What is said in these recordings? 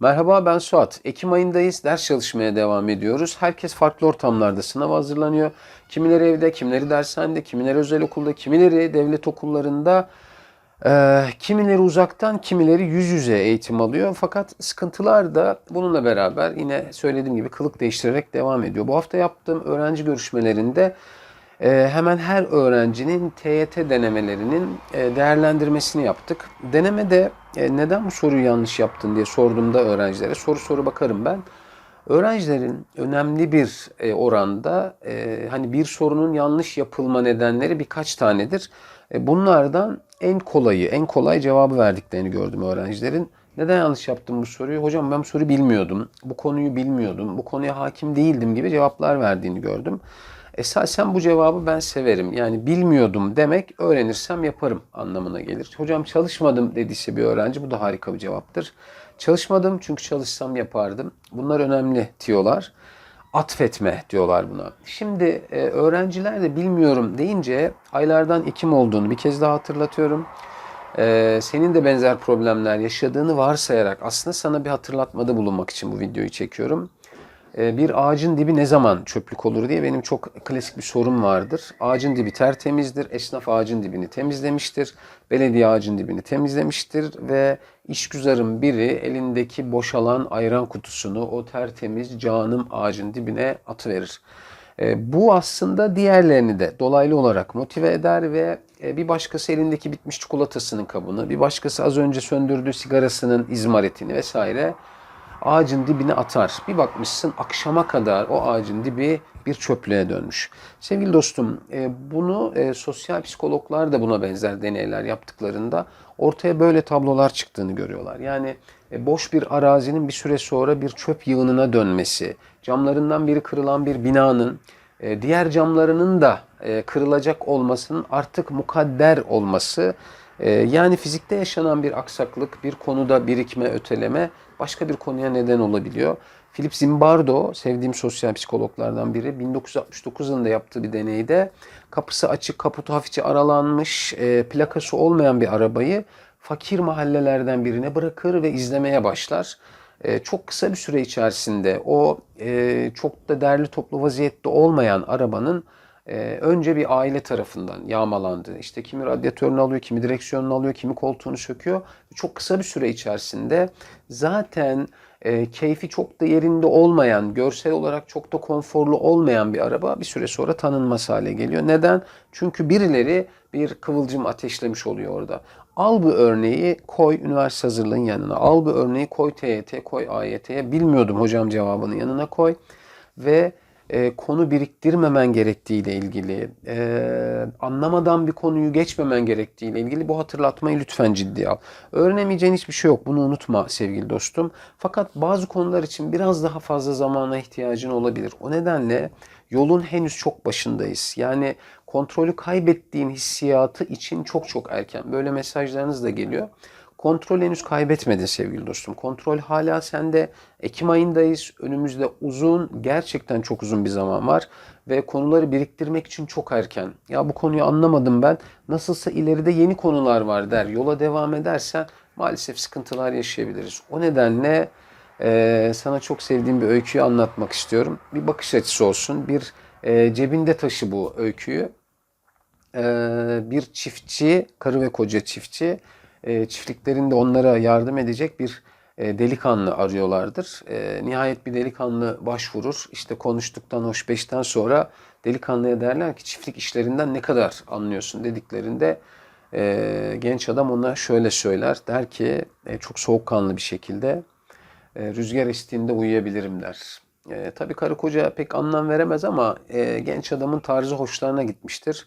Merhaba ben Suat. Ekim ayındayız. Ders çalışmaya devam ediyoruz. Herkes farklı ortamlarda sınava hazırlanıyor. Kimileri evde, kimileri dershanede, kimileri özel okulda, kimileri devlet okullarında, eee, kimileri uzaktan, kimileri yüz yüze eğitim alıyor. Fakat sıkıntılar da bununla beraber yine söylediğim gibi kılık değiştirerek devam ediyor. Bu hafta yaptığım öğrenci görüşmelerinde e, hemen her öğrencinin TYT denemelerinin e, değerlendirmesini yaptık. Denemede e, neden bu soruyu yanlış yaptın diye sorduğumda öğrencilere soru soru bakarım ben. Öğrencilerin önemli bir e, oranda hani bir sorunun yanlış yapılma nedenleri birkaç tanedir. Bunlardan en kolayı, en kolay cevabı verdiklerini gördüm öğrencilerin. Neden yanlış yaptım bu soruyu? Hocam ben bu soruyu bilmiyordum. Bu konuyu bilmiyordum. Bu konuya hakim değildim gibi cevaplar verdiğini gördüm. Esasen bu cevabı ben severim. Yani bilmiyordum demek öğrenirsem yaparım anlamına gelir. Hocam çalışmadım dediyse bir öğrenci bu da harika bir cevaptır. Çalışmadım çünkü çalışsam yapardım. Bunlar önemli tiyolar. Atfetme diyorlar buna. Şimdi e, öğrenciler de bilmiyorum deyince aylardan Ekim olduğunu bir kez daha hatırlatıyorum. E, senin de benzer problemler yaşadığını varsayarak aslında sana bir hatırlatmada bulunmak için bu videoyu çekiyorum. E, bir ağacın dibi ne zaman çöplük olur diye benim çok klasik bir sorum vardır. Ağacın dibi tertemizdir. Esnaf ağacın dibini temizlemiştir. Belediye ağacın dibini temizlemiştir ve işgüzarın biri elindeki boşalan ayran kutusunu o tertemiz canım ağacın dibine atıverir. E, bu aslında diğerlerini de dolaylı olarak motive eder ve e, bir başkası elindeki bitmiş çikolatasının kabını, bir başkası az önce söndürdüğü sigarasının izmaritini vesaire ağacın dibine atar. Bir bakmışsın akşama kadar o ağacın dibi bir çöplüğe dönmüş. Sevgili dostum e, bunu e, sosyal psikologlar da buna benzer deneyler yaptıklarında ortaya böyle tablolar çıktığını görüyorlar. Yani e, boş bir arazinin bir süre sonra bir çöp yığınına dönmesi, camlarından biri kırılan bir binanın diğer camlarının da kırılacak olmasının artık mukadder olması yani fizikte yaşanan bir aksaklık, bir konuda birikme, öteleme başka bir konuya neden olabiliyor. Philip Zimbardo, sevdiğim sosyal psikologlardan biri, 1969 yılında yaptığı bir deneyde kapısı açık, kaputu hafifçe aralanmış, e, plakası olmayan bir arabayı fakir mahallelerden birine bırakır ve izlemeye başlar. E, çok kısa bir süre içerisinde o e, çok da derli toplu vaziyette olmayan arabanın e, önce bir aile tarafından yağmalandı. İşte kimi radyatörünü alıyor, kimi direksiyonunu alıyor, kimi koltuğunu söküyor. Çok kısa bir süre içerisinde zaten e, keyfi çok da yerinde olmayan, görsel olarak çok da konforlu olmayan bir araba bir süre sonra tanınmaz hale geliyor. Neden? Çünkü birileri bir kıvılcım ateşlemiş oluyor orada. Al bu örneği koy üniversite hazırlığın yanına. Al bu örneği koy TYT, koy AYT'ye. Bilmiyordum hocam cevabını yanına koy. Ve e, konu biriktirmemen gerektiğiyle ilgili, e, anlamadan bir konuyu geçmemen gerektiğiyle ilgili bu hatırlatmayı lütfen ciddiye al. Öğrenemeyeceğin hiçbir şey yok. Bunu unutma sevgili dostum. Fakat bazı konular için biraz daha fazla zamana ihtiyacın olabilir. O nedenle yolun henüz çok başındayız. Yani kontrolü kaybettiğin hissiyatı için çok çok erken. Böyle mesajlarınız da geliyor. Kontrol henüz kaybetmedin sevgili dostum. Kontrol hala sende. Ekim ayındayız. Önümüzde uzun, gerçekten çok uzun bir zaman var. Ve konuları biriktirmek için çok erken. Ya bu konuyu anlamadım ben. Nasılsa ileride yeni konular var der. Yola devam edersen maalesef sıkıntılar yaşayabiliriz. O nedenle e, sana çok sevdiğim bir öyküyü anlatmak istiyorum. Bir bakış açısı olsun. Bir e, cebinde taşı bu öyküyü. E, bir çiftçi, karı ve koca çiftçi e, çiftliklerinde onlara yardım edecek bir e, delikanlı arıyorlardır. E, nihayet bir delikanlı başvurur. İşte konuştuktan hoş beşten sonra delikanlıya derler ki çiftlik işlerinden ne kadar anlıyorsun dediklerinde e, genç adam ona şöyle söyler. Der ki e, çok soğukkanlı bir şekilde e, rüzgar estiğinde uyuyabilirim der. E, tabii karı koca pek anlam veremez ama e, genç adamın tarzı hoşlarına gitmiştir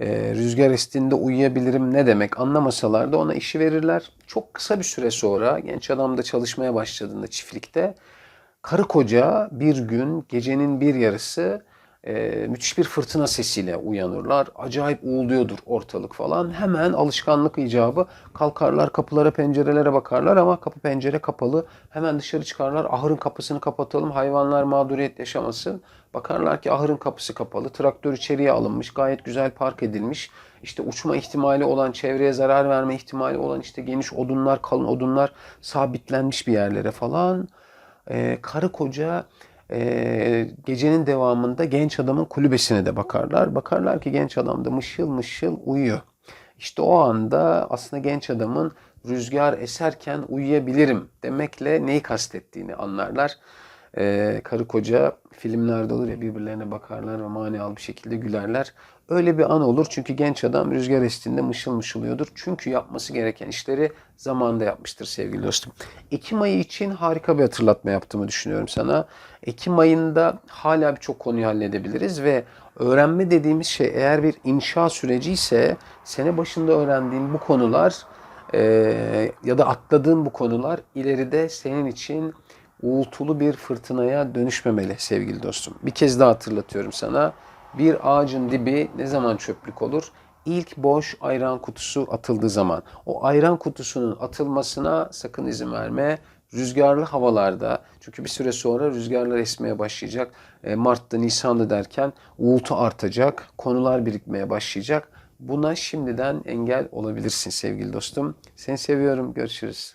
e, rüzgar estiğinde uyuyabilirim ne demek anlamasalar da ona işi verirler. Çok kısa bir süre sonra genç adam da çalışmaya başladığında çiftlikte karı koca bir gün gecenin bir yarısı e, müthiş bir fırtına sesiyle uyanırlar. Acayip uğulduyordur ortalık falan. Hemen alışkanlık icabı kalkarlar kapılara pencerelere bakarlar ama kapı pencere kapalı. Hemen dışarı çıkarlar ahırın kapısını kapatalım hayvanlar mağduriyet yaşamasın. Bakarlar ki ahırın kapısı kapalı. Traktör içeriye alınmış gayet güzel park edilmiş. İşte uçma ihtimali olan çevreye zarar verme ihtimali olan işte geniş odunlar kalın odunlar sabitlenmiş bir yerlere falan. Ee, karı koca e, gecenin devamında genç adamın kulübesine de bakarlar. Bakarlar ki genç adam da mışıl mışıl uyuyor. İşte o anda aslında genç adamın rüzgar eserken uyuyabilirim demekle neyi kastettiğini anlarlar. Ee, karı koca filmlerde olur ya birbirlerine bakarlar ve manialı bir şekilde gülerler. Öyle bir an olur çünkü genç adam rüzgar estiğinde mışıl mışıl. Çünkü yapması gereken işleri zamanında yapmıştır sevgili dostum. Ekim ayı için harika bir hatırlatma yaptığımı düşünüyorum sana. Ekim ayında hala birçok konuyu halledebiliriz ve öğrenme dediğimiz şey eğer bir inşa süreci ise sene başında öğrendiğin bu konular eee, ya da atladığın bu konular ileride senin için uğultulu bir fırtınaya dönüşmemeli sevgili dostum. Bir kez daha hatırlatıyorum sana. Bir ağacın dibi ne zaman çöplük olur? İlk boş ayran kutusu atıldığı zaman. O ayran kutusunun atılmasına sakın izin verme. Rüzgarlı havalarda çünkü bir süre sonra rüzgarlar esmeye başlayacak. E, Mart'ta, Nisan'da derken uğultu artacak. Konular birikmeye başlayacak. Buna şimdiden engel olabilirsin sevgili dostum. Seni seviyorum. Görüşürüz.